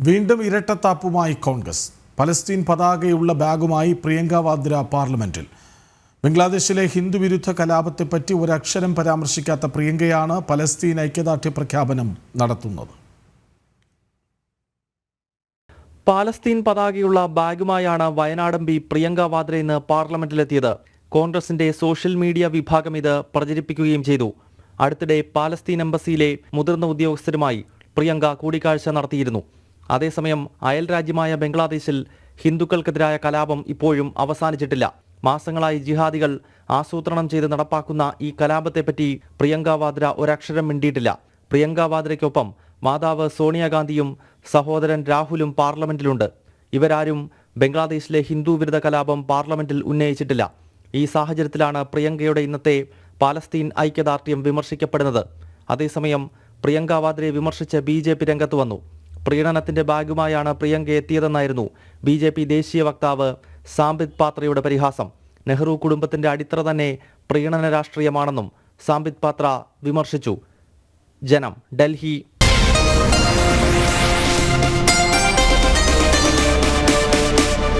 വീണ്ടും ഇരട്ടത്താപ്പുമായി കോൺഗ്രസ്. പലസ്തീൻ പതാകയുള്ള ബാഗുമായി പ്രിയങ്ക വാദ്ര പാർലമെന്റിൽ. ബംഗ്ലാദേശിലെ ഹിന്ദുവിരുദ്ധ കലാപത്തെപ്പറ്റി ഒരക്ഷരം പരാമർശിക്കാത്ത പ്രിയങ്കയാണ് പലസ്തീൻ ഐക്യദാർഢ്യ പ്രഖ്യാപനം നടത്തുന്നത്. പാലസ്തീൻ പതാകയുള്ള ബാഗുമായാണ് വയനാടം ബി പ്രിയങ്ക വാദ്ര ഇന്ന് പാർലമെന്റിലെത്തിയത്. കോൺഗ്രസിന്റെ സോഷ്യൽ മീഡിയ വിഭാഗം ഇത് പ്രചരിപ്പിക്കുകയും ചെയ്തു. അടുത്തിടെ പാലസ്തീൻ എംബസിയിലെ മുതിർന്ന ഉദ്യോഗസ്ഥരുമായി പ്രിയങ്ക കൂടിക്കാഴ്ച നടത്തിയിരുന്നു. അതേസമയം അയൽ രാജ്യമായ ബംഗ്ലാദേശിൽ ഹിന്ദുക്കൾക്കെതിരായ കലാപം ഇപ്പോഴും അവസാനിച്ചിട്ടില്ല. മാസങ്ങളായി ജിഹാദികൾ ആസൂത്രണം ചെയ്ത് നടപ്പാക്കുന്ന ഈ കലാപത്തെപ്പറ്റി പ്രിയങ്ക വാദ്ര ഒരക്ഷരം മിണ്ടിയിട്ടില്ല. പ്രിയങ്ക വാദ്രയ്ക്കൊപ്പം മാതാവ് സോണിയാഗാന്ധിയും സഹോദരൻ രാഹുലും പാർലമെന്റിലുണ്ട്. ഇവരാരും ബംഗ്ലാദേശിലെ ഹിന്ദു വിരുദ്ധ കലാപം പാർലമെന്റിൽ ഉന്നയിച്ചിട്ടില്ല. ഈ സാഹചര്യത്തിലാണ് പ്രിയങ്കയുടെ ഇന്നത്തെ പാലസ്തീൻ ഐക്യദാർഢ്യം വിമർശിക്കപ്പെടുന്നത്. അതേസമയം പ്രിയങ്ക വാദ്രയെ വിമർശിച്ച് ബി രംഗത്ത് വന്നു. പ്രീണനത്തിന്റെ ഭാഗമായാണ് പ്രിയങ്ക എത്തിയതെന്നായിരുന്നു ബി ജെ പി ദേശീയ വക്താവ് സാംബിത് പാത്രയുടെ പരിഹാസം. നെഹ്റു കുടുംബത്തിന്റെ അടിത്തറ തന്നെ പ്രീണന രാഷ്ട്രീയമാണെന്നും സാംബിത് പാത്ര വിമർശിച്ചു. ജനം ഡൽഹി